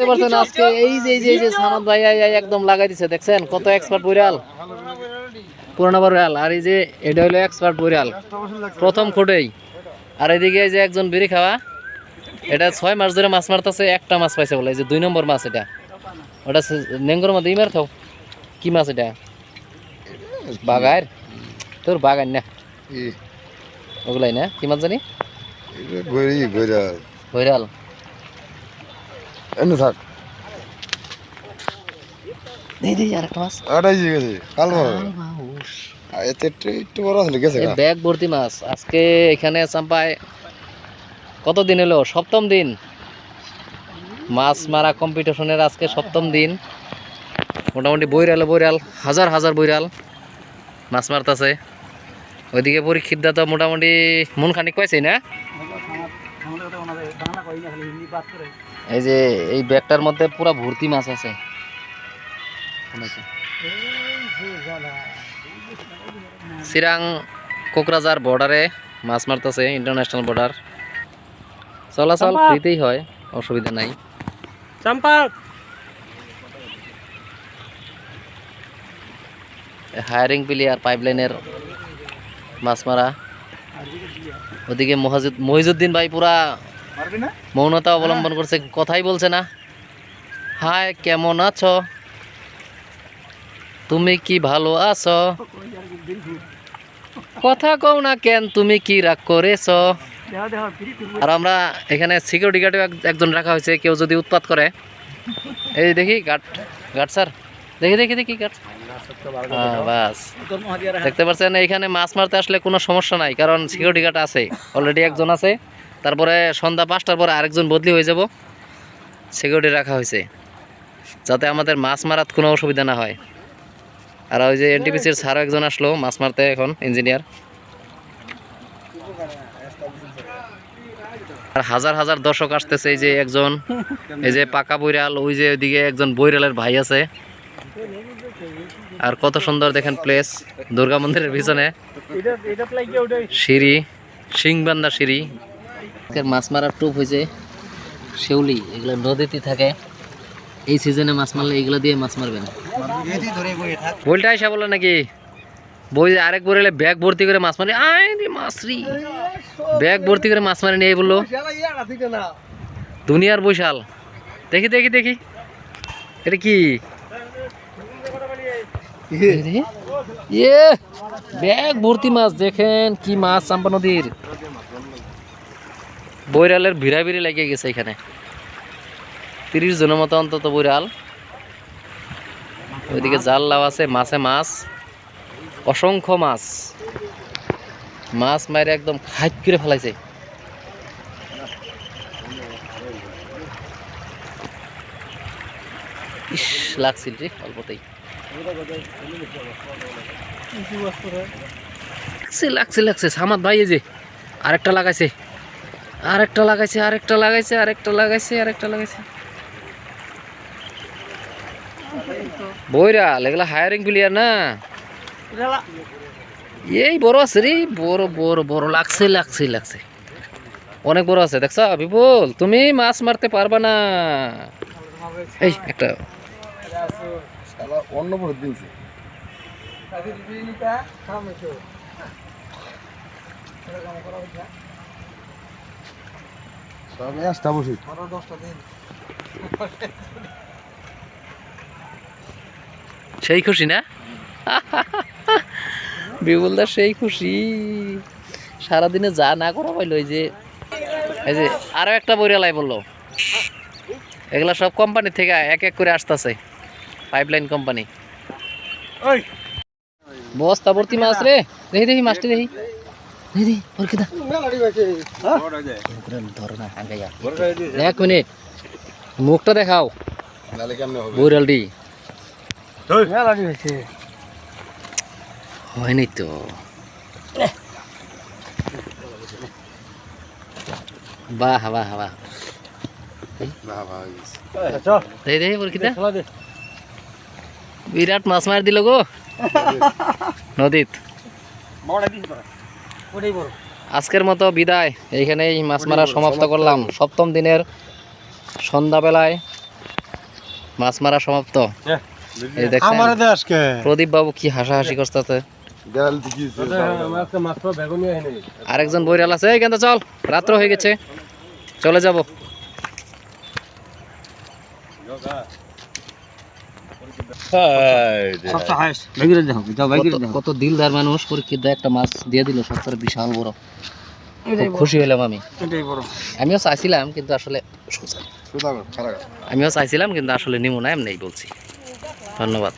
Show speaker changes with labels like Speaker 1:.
Speaker 1: দেখতে পাচ্ছেন আজকে এই যে এই যে সামাদ ভাই একদম লাগাই দিছে দেখছেন? কত এক্সপার্ট বইরাল পুরানো বইরাল আর এই যে এটা হলো এক্সপার্ট বইরাল প্রথম খোটেই আর এদিকে এই যে একজন বিড়ি খাওয়া এটা ছয় মাস ধরে মাছ মারতেছে একটা মাছ পাইছে বলে এই যে দুই নম্বর মাছ এটা। ওটা নেঙ্গর মধ্যে ইমার খাও। কি মাছ এটা? বাগার তোর বাগান না? ওগুলাই না? কি মাছ জানি? বইরাল
Speaker 2: এনে থাক।
Speaker 1: দেই দেই আর একটা মাছ
Speaker 2: গেছে কাল এতে একটু বড় আসলে গেছে
Speaker 1: এই ব্যাগ ভর্তি মাছ। আজকে এখানে চাম্পায় কত দিন হলো সপ্তম দিন। মাছ মারা কম্পিটিশনের আজকে সপ্তম দিন। মোটামুটি বৈরাল বৈরাল হাজার হাজার বৈরাল মাছ মারতাছে। ওইদিকে পরীক্ষিত তো মোটামুটি মন খানিক পাইছে না? এই যে এই ব্যাগটার মধ্যে পুরা ভর্তি মাছ আছে। সিরাং কোকরাঝার বর্ডারে মাছ মারতেছে ইন্টারন্যাশনাল বর্ডার চলাচল ফ্রিতেই হয় অসুবিধা নাই।
Speaker 3: চম্পক
Speaker 1: হায়ারিং প্লেয়ার পাইপলাইনের মাছ মারা। ওদিকে মহাজুদ মহিজুদ্দিন ভাই পুরা মৌনতা অবলম্বন করছে কথাই বলছে না। হাই কেমন আছো? তুমি কি ভালো আছো? কথা কও না কেন তুমি কি রাগ করেছ? আর আমরা এখানে সিকিউরিটি গার্ডও একজন রাখা হয়েছে কেউ যদি উৎপাত করে। এই দেখি গার্ড গার্ড স্যার দেখি দেখি দেখি গার্ড হ্যাঁ বাস। দেখতে পাচ্ছেন এখানে মাছ মারতে আসলে কোনো সমস্যা নাই কারণ সিকিউরিটি গার্ড আছে অলরেডি একজন আছে। তারপরে সন্ধ্যা পাঁচটার পরে আরেকজন বদলি হয়ে যাব। সিকিউরিটি রাখা হয়েছে। যাতে আমাদের মাছ মারাত কোনো অসুবিধা না হয়। আর ওই যে এনটিপিসির স্যারও একজন আসলো, মাছ মারতে এখন ইঞ্জিনিয়ার আর হাজার হাজার দর্শক আসতেছে, এই যে একজন, এই যে পাকা বৈরাল, ওই যে ওইদিকে একজন বৈরালের ভাই আছে। আর কত সুন্দর দেখেন প্লেস দুর্গা মন্দিরের পিছনে। সিঁড়ি, সিংবান্দা সিঁড়ি। মাছ মারার টুপ হয়েছে শেউলি এগুলো নদীতে থাকে। এই সিজনে মাছ মারলে এগুলো দিয়ে মাছ মারবেন।
Speaker 3: বই
Speaker 1: বলটা আইসা বলল নাকি? বই আরেক বলে ব্যাগ ভর্তি করে মাছ মারি। আয় রে মাছরি। ব্যাগ ভর্তি করে মাছ মারি নিয়ে বলল। দুনিয়ার বৈশাল। দেখি দেখি দেখি। এটা কি? ব্যাগ ভর্তি মাছ দেখেন কি মাছ চাম্পা নদীর। বৈরালের ভিড়া ভিড়ি লেগে গেছে এখানে। তিরিশ জনের মতো অন্তত বৈরাল। ওইদিকে জাল লাভ আছে, মাছে মাছ, অসংখ্য মাছ। মাছ মারে একদম খাইট করে ফেলাইছে। লাগছিল রে অল্পতেই। লাগছে লাগছে লাগছে, সামাদ ভাই, এই যে আরেকটা লাগাইছে। আরেকটা লাগাইছে আরেকটা লাগাইছে আরেকটা লাগাইছে আরেকটা লাগাইছে। বইরাল এগুলা হায়ারিং প্লেয়ার না? এই বড় আছে রে বড় বড় বড় লাগছে লাগছে লাগছে। অনেক বড় আছে দেখছ? বিপুল তুমি মাছ মারতে পারবা না। এই একটা।
Speaker 2: অন্য বড় দিনছে আসটা বসি।
Speaker 1: সেই খুশি না? বিপুলদার সেই খুশি। সারাদিনে যা না করা পাইলো এই যে এই যে আরও একটা বইরালাই বলল। এগুলা সব কোম্পানি থেকে এক এক করে আসতেছে পাইপলাইন কোম্পানি
Speaker 3: ওই।
Speaker 1: বস্তা ভর্তি মাছ রে। দেখি দেখি মাছটি দেখি। দেখি দেখি পরীক্ষিতা ধরো না আগাইয়া এক মিনিট। মুখটা দেখাও।
Speaker 3: হয়েছে
Speaker 1: হয়নি তো। বাহ বাহ বাহ। বিরাট মাছ মার দিল গো। নদীত।
Speaker 3: ওটাই বড়
Speaker 1: আজকের মতো বিদায়। এইখানেই মাছ মারা সমাপ্ত করলাম। সপ্তম দিনের সন্ধ্যাবেলায় মাছ মারা সমাপ্ত।
Speaker 3: হ্যাঁ।
Speaker 1: এই প্রদীপ বাবু কি হাসাহাসি করতেছে।
Speaker 3: এনে
Speaker 1: আরেকজন বৈরাল আছে। এই কেন চল রাত্র হয়ে গেছে। চলে যাব
Speaker 3: সবচেয়ে হাইস্ট বেগুনি দেখো যাও বেগুনি
Speaker 1: কত- দিলদার মানুষ পরীক্ষিত একটা মাছ দিয়ে দিল সবচেয়ে বিশাল বড়। খুশি হলাম আমি। আমিও চাইছিলাম কিন্তু আসলে আমিও চাইছিলাম কিন্তু আসলে নিমো না এমনি বলছি। ধন্যবাদ।